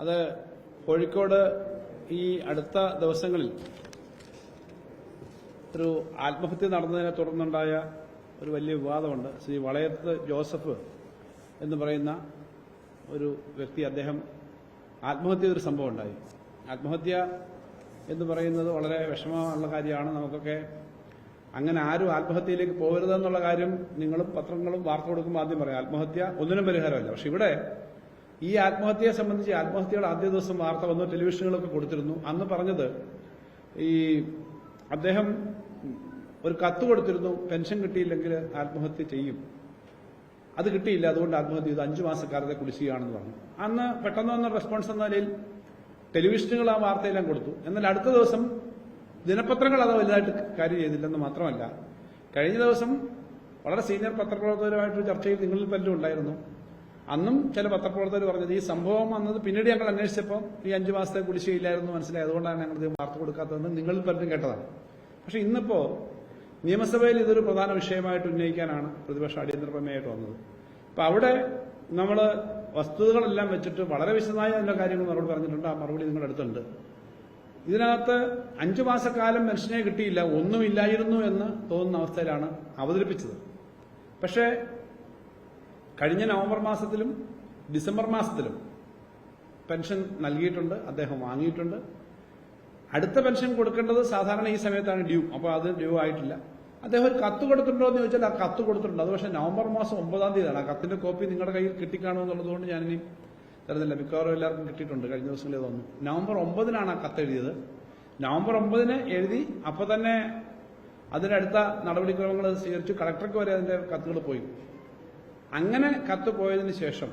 അത് കോഴിക്കോട് ഈ അടുത്ത ദിവസങ്ങളിൽ ഒരു ആത്മഹത്യ നടന്നതിനെ തുടർന്നുണ്ടായ ഒരു വലിയ വിവാദമുണ്ട്. ശ്രീ വളയത്ത് ജോസഫ് എന്ന് പറയുന്ന ഒരു വ്യക്തി അദ്ദേഹം ആത്മഹത്യ ഒരു സംഭവം ഉണ്ടായി. ആത്മഹത്യ എന്ന് പറയുന്നത് വളരെ വിഷമമുള്ള കാര്യമാണ്. നമുക്കൊക്കെ അങ്ങനെ ആരും ആത്മഹത്യയിലേക്ക് പോകരുതെന്നുള്ള കാര്യം നിങ്ങളും പത്രങ്ങളും വാർത്ത കൊടുക്കുമ്പോൾ ആദ്യം പറയാം. ആത്മഹത്യ ഒന്നിനും പരിഹാരമല്ല. പക്ഷെ ഇവിടെ ഈ ആത്മഹത്യയെ സംബന്ധിച്ച് ആത്മഹത്യയുടെ ആദ്യ ദിവസം വാർത്ത വന്നു ടെലിവിഷനുകളൊക്കെ കൊടുത്തിരുന്നു. അന്ന് പറഞ്ഞത് ഈ അദ്ദേഹം ഒരു കത്ത് കൊടുത്തിരുന്നു പെൻഷൻ കിട്ടിയില്ലെങ്കിൽ ആത്മഹത്യ ചെയ്യും. അത് കിട്ടിയില്ല അതുകൊണ്ട് ആത്മഹത്യ ചെയ്തു. അഞ്ചു മാസക്കാരത്തെ കുടിശ്ശികയാണെന്ന് പറഞ്ഞു. അന്ന് പെട്ടെന്ന് വന്ന റെസ്പോൺസ് എന്ന നിലയിൽ ടെലിവിഷനുകൾ ആ വാർത്തയെല്ലാം കൊടുത്തു. എന്നാൽ അടുത്ത ദിവസം ദിനപത്രങ്ങൾ അത് വലുതായിട്ട് കാര്യം ചെയ്തില്ലെന്ന് മാത്രമല്ല കഴിഞ്ഞ ദിവസം വളരെ സീനിയർ പത്രപ്രവർത്തകരുമായിട്ടൊരു ചർച്ചയിൽ നിങ്ങളിൽ പലരും ഉണ്ടായിരുന്നു. അന്നും ചില പത്രപ്രവർത്തകർ പറഞ്ഞത് ഈ സംഭവം വന്നത് പിന്നീട് ഞങ്ങൾ അന്വേഷിച്ചപ്പോൾ ഈ അഞ്ചു മാസത്തെ കുടിശ്ശികയില്ലായിരുന്നു മനസ്സിലായി. അതുകൊണ്ടാണ് ഞങ്ങൾ ഇത് വാർത്ത കൊടുക്കാത്തതെന്ന് നിങ്ങൾ പലരും കേട്ടതാണ്. പക്ഷെ ഇന്നിപ്പോ നിയമസഭയിൽ ഇതൊരു പ്രധാന വിഷയമായിട്ട് ഉന്നയിക്കാനാണ് പ്രതിപക്ഷ അടിയന്തര പ്രമേയമായിട്ട് വന്നത്. അപ്പൊ അവിടെ നമ്മൾ വസ്തുതകളെല്ലാം വെച്ചിട്ട് വളരെ വിശദമായ അതിന്റെ കാര്യങ്ങൾ മറുപടി പറഞ്ഞിട്ടുണ്ട്. ആ മറുപടി നിങ്ങളുടെ അടുത്തുണ്ട്. ഇതിനകത്ത് അഞ്ചു മാസക്കാലം പെൻഷനെ കിട്ടിയില്ല ഒന്നുമില്ലായിരുന്നു എന്ന് തോന്നുന്ന അവസ്ഥയിലാണ് അവതരിപ്പിച്ചത്. പക്ഷേ കഴിഞ്ഞ നവംബർ മാസത്തിലും ഡിസംബർ മാസത്തിലും പെൻഷൻ നൽകിയിട്ടുണ്ട് അദ്ദേഹം വാങ്ങിയിട്ടുണ്ട്. അടുത്ത പെൻഷൻ കൊടുക്കേണ്ടത് സാധാരണ ഈ സമയത്താണ് ഡ്യൂ അപ്പോൾ അത് ഡ്യൂ ആയിട്ടില്ല. അദ്ദേഹം ഒരു കത്ത് കൊടുത്തിട്ടുണ്ടോ എന്ന് ചോദിച്ചാൽ ആ കത്ത് കൊടുത്തിട്ടുണ്ട്. അത് പക്ഷേ നവംബർ മാസം ഒമ്പതാം തീയതിയാണ്. ആ കത്തിന്റെ കോപ്പി നിങ്ങളുടെ കയ്യിൽ കിട്ടിക്കാണോ എന്നുള്ളതുകൊണ്ട് ഇനി തരുന്നില്ല. മിക്കവാറും എല്ലാവർക്കും കിട്ടിയിട്ടുണ്ട്. കഴിഞ്ഞ ദിവസങ്ങളിൽ തോന്നുന്നു നവംബർ ഒമ്പതിനാണ് ആ കത്ത് എഴുതിയത്. നവംബർ ഒമ്പതിന് എഴുതി അപ്പൊ തന്നെ അതിനടുത്ത നടപടിക്രമങ്ങൾ സ്വീകരിച്ചു. കളക്ടർക്ക് വരെ അതിന്റെ കത്തുകൾ പോയി. അങ്ങനെ കത്ത് പോയതിന് ശേഷം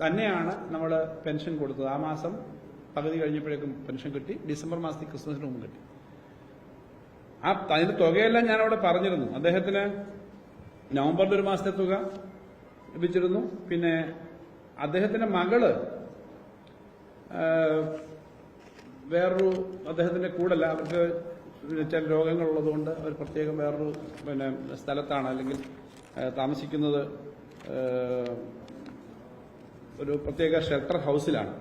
തന്നെയാണ് നമ്മൾ പെൻഷൻ കൊടുത്തത്. ആ മാസം പകുതി കഴിഞ്ഞപ്പോഴേക്കും പെൻഷൻ കിട്ടി. ഡിസംബർ മാസത്തിൽ ക്രിസ്മസിന് മുമ്പ് കിട്ടി. ആ അതിന്റെ തുകയെല്ലാം ഞാൻ അവിടെ പറഞ്ഞിരുന്നു. അദ്ദേഹത്തിന് നവംബറിൽ ഒരു മാസത്തെ തുക ലഭിച്ചിരുന്നു. പിന്നെ അദ്ദേഹത്തിന്റെ മകൾ വേറൊരു അദ്ദേഹത്തിന്റെ കൂടല്ല അവർക്ക് ചില രോഗങ്ങളുള്ളതുകൊണ്ട് അവർ പ്രത്യേകം വേറൊരു പിന്നെ സ്ഥലത്താണ് അല്ലെങ്കിൽ താമസിക്കുന്നത് ഒരു പ്രത്യേക ഷെൽട്ടർ ഹൗസിലാണ്.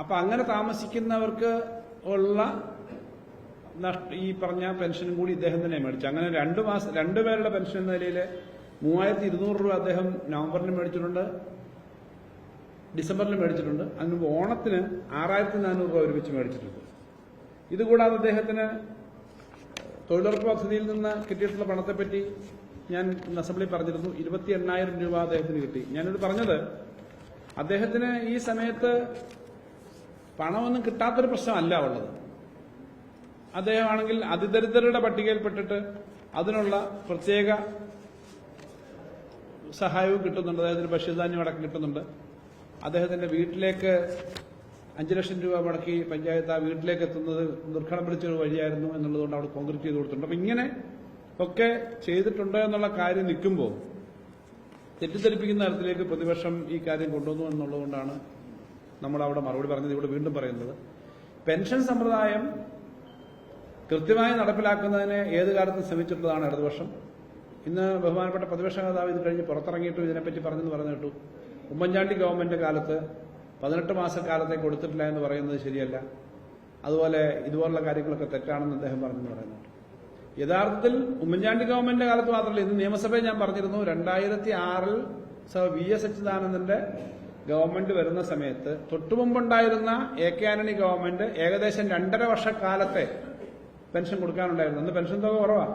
അപ്പൊ അങ്ങനെ താമസിക്കുന്നവർക്ക് ഉള്ള ഈ പറഞ്ഞ പെൻഷനും കൂടി ഇദ്ദേഹം തന്നെ മേടിച്ചു. അങ്ങനെ രണ്ടു മാസം രണ്ടുപേരുടെ പെൻഷൻ എന്ന നിലയിൽ മൂവായിരത്തി ഇരുന്നൂറ് രൂപ അദ്ദേഹം നവംബറിൽ മേടിച്ചിട്ടുണ്ട് ഡിസംബറിൽ മേടിച്ചിട്ടുണ്ട്. അതിന് ഓണത്തിന് ആറായിരത്തി നാനൂറ് രൂപ ഒരുമിച്ച് മേടിച്ചിട്ടുണ്ട്. ഇതുകൂടാതെ അദ്ദേഹത്തിന് തൊഴിലുറപ്പ് പദ്ധതിയിൽ നിന്ന് കിട്ടിയിട്ടുള്ള പണത്തെപ്പറ്റി ഞാൻ അസംബ്ലി പറഞ്ഞിരുന്നു. ഇരുപത്തി എണ്ണായിരം രൂപ അദ്ദേഹത്തിന് കിട്ടി. ഞാനിത് പറഞ്ഞത് അദ്ദേഹത്തിന് ഈ സമയത്ത് പണമൊന്നും കിട്ടാത്തൊരു പ്രശ്നമല്ല ഉള്ളത്. അദ്ദേഹമാണെങ്കിൽ അതിദരിദ്രരുടെ പട്ടികയിൽപ്പെട്ടിട്ട് അതിനുള്ള പ്രത്യേക സഹായവും കിട്ടുന്നുണ്ട്. അദ്ദേഹത്തിന് ഭക്ഷ്യധാന്യം അടക്കം കിട്ടുന്നുണ്ട്. അദ്ദേഹത്തിന്റെ വീട്ടിലേക്ക് അഞ്ചു ലക്ഷം രൂപ മുടക്കി പഞ്ചായത്ത് ആ വീട്ടിലേക്ക് എത്തുന്നത് ദുർഘടം പിടിച്ചൊരു വഴിയായിരുന്നു എന്നുള്ളതുകൊണ്ട് അവിടെ കോൺക്രീറ്റ് ചെയ്ത് കൊടുത്തിട്ടുണ്ട്. അപ്പൊ ഇങ്ങനെ ഒക്കെ ചെയ്തിട്ടുണ്ട് എന്നുള്ള കാര്യം നിൽക്കുമ്പോൾ തെറ്റിദ്ധരിപ്പിക്കുന്ന തരത്തിലേക്ക് പ്രതിപക്ഷം ഈ കാര്യം കൊണ്ടുവന്നു എന്നുള്ളതുകൊണ്ടാണ് നമ്മൾ അവിടെ മറുപടി പറഞ്ഞത്. ഇവിടെ വീണ്ടും പറയുന്നത്. പെൻഷൻ സമ്പ്രദായം കൃത്യമായി നടപ്പിലാക്കുന്നതിന് ഏത് കാലത്തും ശ്രമിച്ചിട്ടുള്ളതാണ് ഇടതുപക്ഷം. ഇന്ന് ബഹുമാനപ്പെട്ട പ്രതിപക്ഷ നേതാവ് ഇത് കഴിഞ്ഞ് പുറത്തിറങ്ങിയിട്ടും ഇതിനെപ്പറ്റി പറഞ്ഞെന്ന് പറഞ്ഞു കേട്ടു. ഉമ്മൻചാണ്ടി ഗവൺമെന്റ് കാലത്ത് പതിനെട്ട് മാസക്കാലത്തെ കൊടുത്തിട്ടില്ല എന്ന് പറയുന്നത് ശരിയല്ല. അതുപോലെ ഇതുപോലുള്ള കാര്യങ്ങളൊക്കെ തെറ്റാണെന്ന് അദ്ദേഹം പറഞ്ഞെന്ന് പറയുന്നുണ്ട്. യഥാർത്ഥത്തിൽ ഉമ്മൻചാണ്ടി ഗവൺമെന്റിന്റെ കാലത്ത് മാത്രമല്ല ഇന്ന് നിയമസഭയിൽ ഞാൻ പറഞ്ഞിരുന്നു രണ്ടായിരത്തി ആറിൽ സർ വി എസ് അച്യുതാനന്ദന്റെ ഗവൺമെന്റ് വരുന്ന സമയത്ത് തൊട്ടുമുമ്പുണ്ടായിരുന്ന എ കെ ആന്റണി ഗവൺമെന്റ് ഏകദേശം രണ്ടര വർഷക്കാലത്തെ പെൻഷൻ കൊടുക്കാനുണ്ടായിരുന്നു. അന്ന് പെൻഷൻ തുക കുറവാ.